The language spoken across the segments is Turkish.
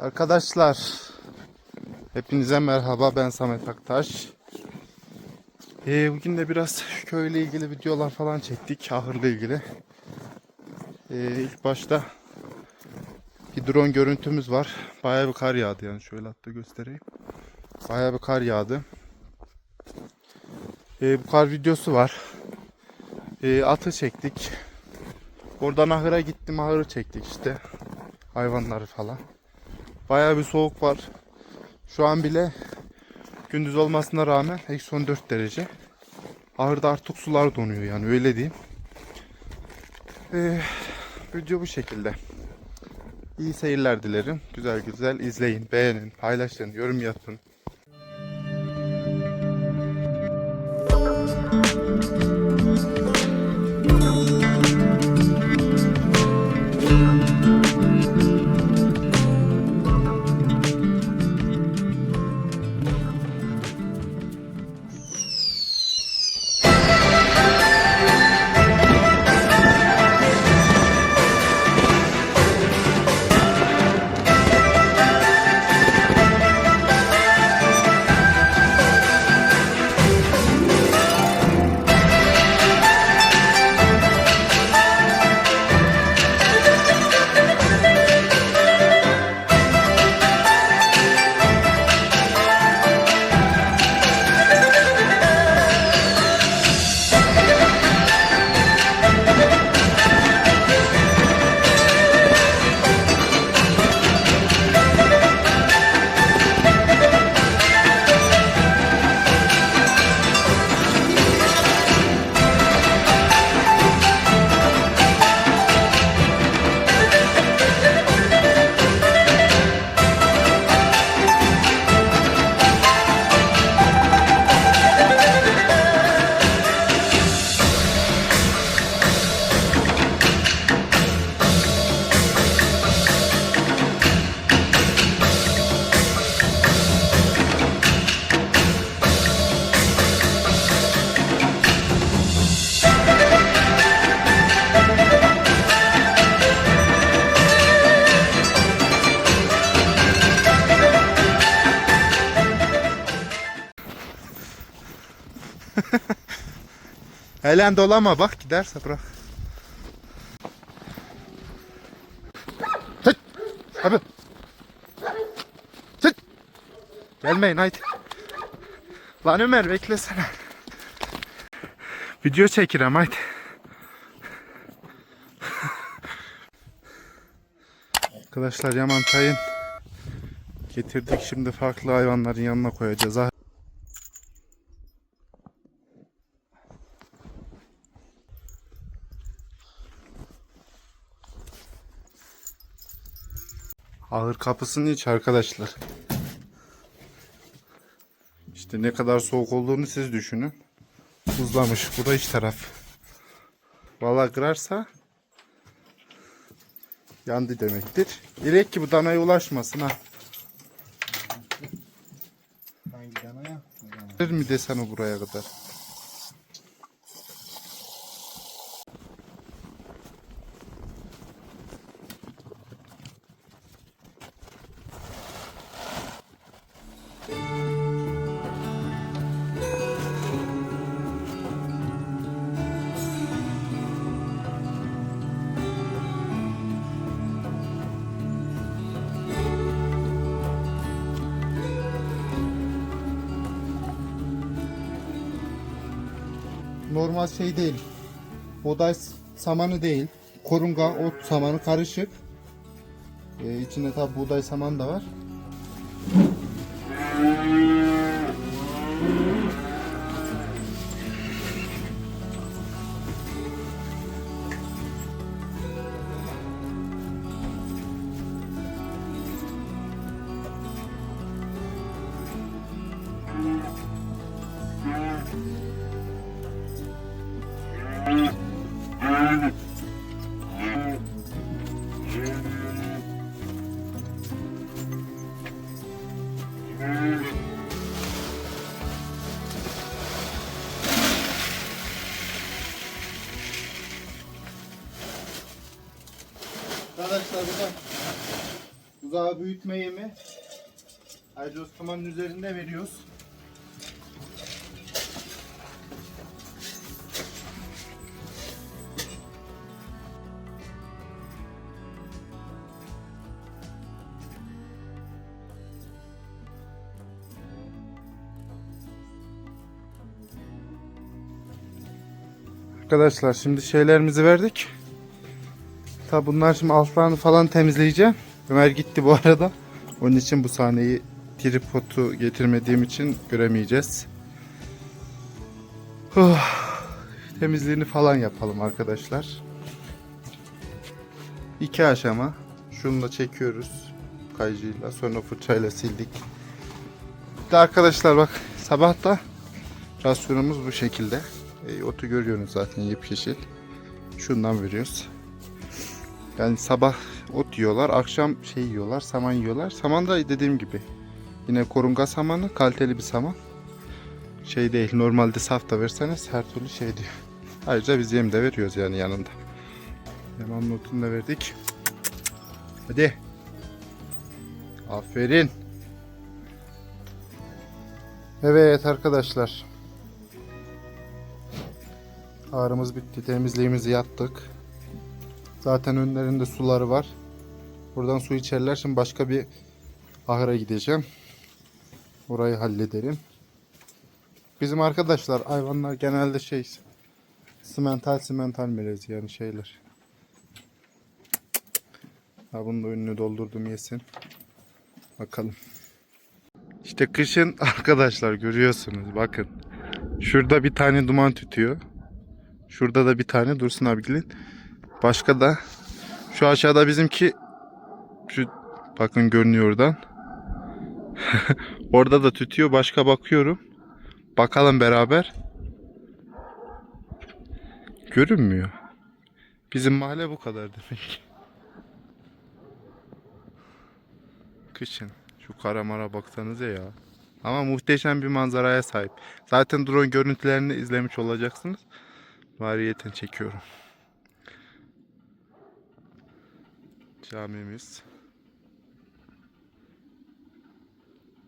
Arkadaşlar hepinize merhaba ben Samet Aktaş. Ee, bugün de biraz köyle ilgili videolar falan çektik ahırla ilgili. Ee, ilk başta bir drone görüntümüz var. Bayağı bir kar yağdı yani şöyle hatta göstereyim. Bayağı bir kar yağdı. Ee, bu kar videosu var. Ee, atı çektik. Oradan ahıra gittim ahırı çektik işte. Hayvanları falan. Bayağı bir soğuk var. Şu an bile gündüz olmasına rağmen eksi 14 derece. Ahırda artık sular donuyor yani öyle diyeyim. Ee, video bu şekilde. İyi seyirler dilerim. Güzel güzel izleyin, beğenin, paylaşın, yorum yapın. Helen dolama bak giderse bırak. Tık. Abi. Tık. Gelmeyin haydi. Lan Ömer beklesene. Video çekirem haydi. Arkadaşlar Yaman Tayın getirdik şimdi farklı hayvanların yanına koyacağız. Ahır kapısının iç arkadaşlar. İşte ne kadar soğuk olduğunu siz düşünün. Buzlamış. Bu da iç taraf. Valla kırarsa yandı demektir. Direkt ki bu danaya ulaşmasın ha. Hangi danaya? Mi desen o buraya kadar? Normal şey değil. Buğday samanı değil. Korunga, ot samanı karışık. Ee, içinde tabi buğday samanı da var. Buzağı büyütme yemi. Samanın üzerinde veriyoruz. Arkadaşlar şimdi şeylerimizi verdik. Tabi bunlar şimdi altlarını falan temizleyeceğim. Ömer gitti bu arada. Onun için bu sahneyi tripodu getirmediğim için göremeyeceğiz. Huh. Temizliğini falan yapalım arkadaşlar. İki aşama. Şunu da çekiyoruz kayıcıyla. Sonra fırçayla sildik. Bir de arkadaşlar bak sabah da rasyonumuz bu şekilde. E, otu görüyorsunuz zaten yepyeşil. Şundan veriyoruz. Yani sabah ot yiyorlar, akşam şey yiyorlar, saman yiyorlar. Saman da dediğim gibi yine korunga samanı, kaliteli bir saman. Şey değil, normalde saf da verseniz her türlü şey diyor. Ayrıca biz yem de veriyoruz yani yanında. Yaman notunu da verdik. Hadi. Aferin. Evet arkadaşlar. Ağrımız bitti. Temizliğimizi yaptık. Zaten önlerinde suları var. Buradan su içerler. Şimdi başka bir ahıra gideceğim. Orayı hallederim. Bizim arkadaşlar hayvanlar genelde şey simental simental melez yani şeyler. Ha bunun da önünü doldurdum yesin. Bakalım. İşte kışın arkadaşlar görüyorsunuz bakın. Şurada bir tane duman tütüyor. Şurada da bir tane Dursun abigilin. Başka da şu aşağıda bizimki şu bakın görünüyor oradan. Orada da tütüyor. Başka bakıyorum. Bakalım beraber. Görünmüyor. Bizim mahalle bu kadar demek. Kışın. Şu karamara baksanıza ya. Ama muhteşem bir manzaraya sahip. Zaten drone görüntülerini izlemiş olacaksınız. Variyeten çekiyorum. Camimiz.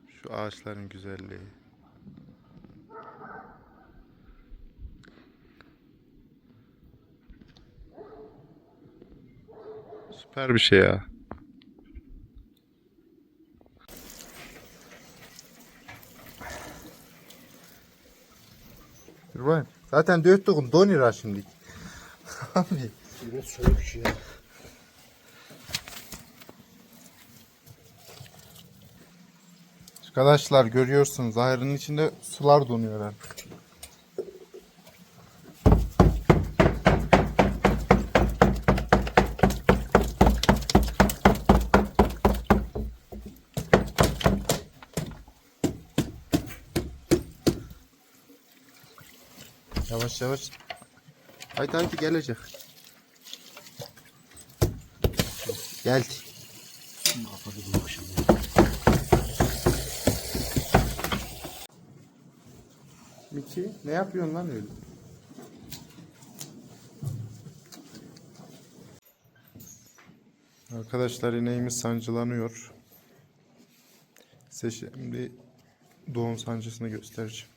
Şu ağaçların güzelliği. Süper bir şey ya. Zaten dörtlüğün donira şimdi. Abi. Biraz soğuk ya. Arkadaşlar görüyorsunuz ahırın içinde sular donuyor artık. Yavaş yavaş. Haydi haydi gelecek. Geldi. Kapadı bu akşam. Miki ne yapıyorsun lan öyle? Arkadaşlar ineğimiz sancılanıyor. Size şimdi doğum sancısını göstereceğim.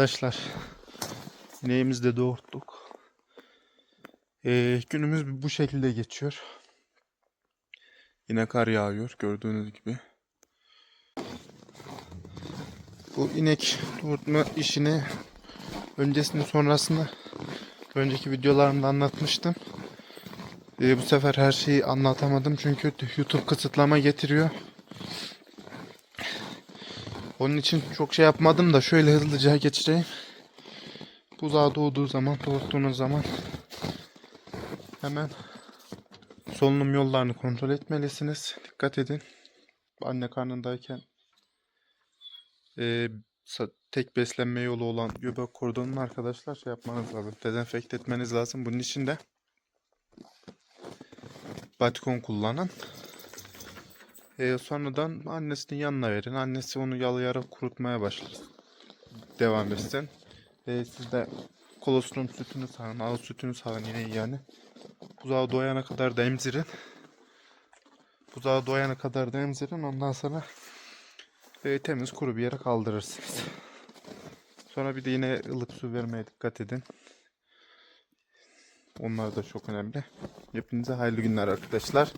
Arkadaşlar ineğimizi de doğurttuk. Ee, günümüz bu şekilde geçiyor. Yine kar yağıyor gördüğünüz gibi. Bu inek doğurtma işini öncesini sonrasını önceki videolarımda anlatmıştım. Ee, bu sefer her şeyi anlatamadım çünkü YouTube kısıtlama getiriyor. Onun için çok şey yapmadım da şöyle hızlıca geçireyim. Buzağı doğduğu zaman, doğurttuğunuz zaman hemen solunum yollarını kontrol etmelisiniz. Dikkat edin. Anne karnındayken sa- tek beslenme yolu olan göbek kordonunu arkadaşlar şey yapmanız lazım. Dezenfekte etmeniz lazım. Bunun için de batikon kullanın. Ee, sonradan annesinin yanına verin. Annesi onu yalayarak kurutmaya başlar. Devam etsin. Ee, siz de kolostrum sütünü sağın, ağız sütünü sağın yine yani. Buzağı doyana kadar da emzirin. Buzağı doyana kadar da emzirin. Ondan sonra e, temiz kuru bir yere kaldırırsınız. Sonra bir de yine ılık su vermeye dikkat edin. Onlar da çok önemli. Hepinize hayırlı günler arkadaşlar.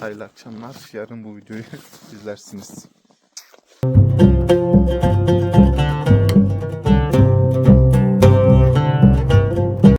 Hayırlı akşamlar. Yarın bu videoyu izlersiniz.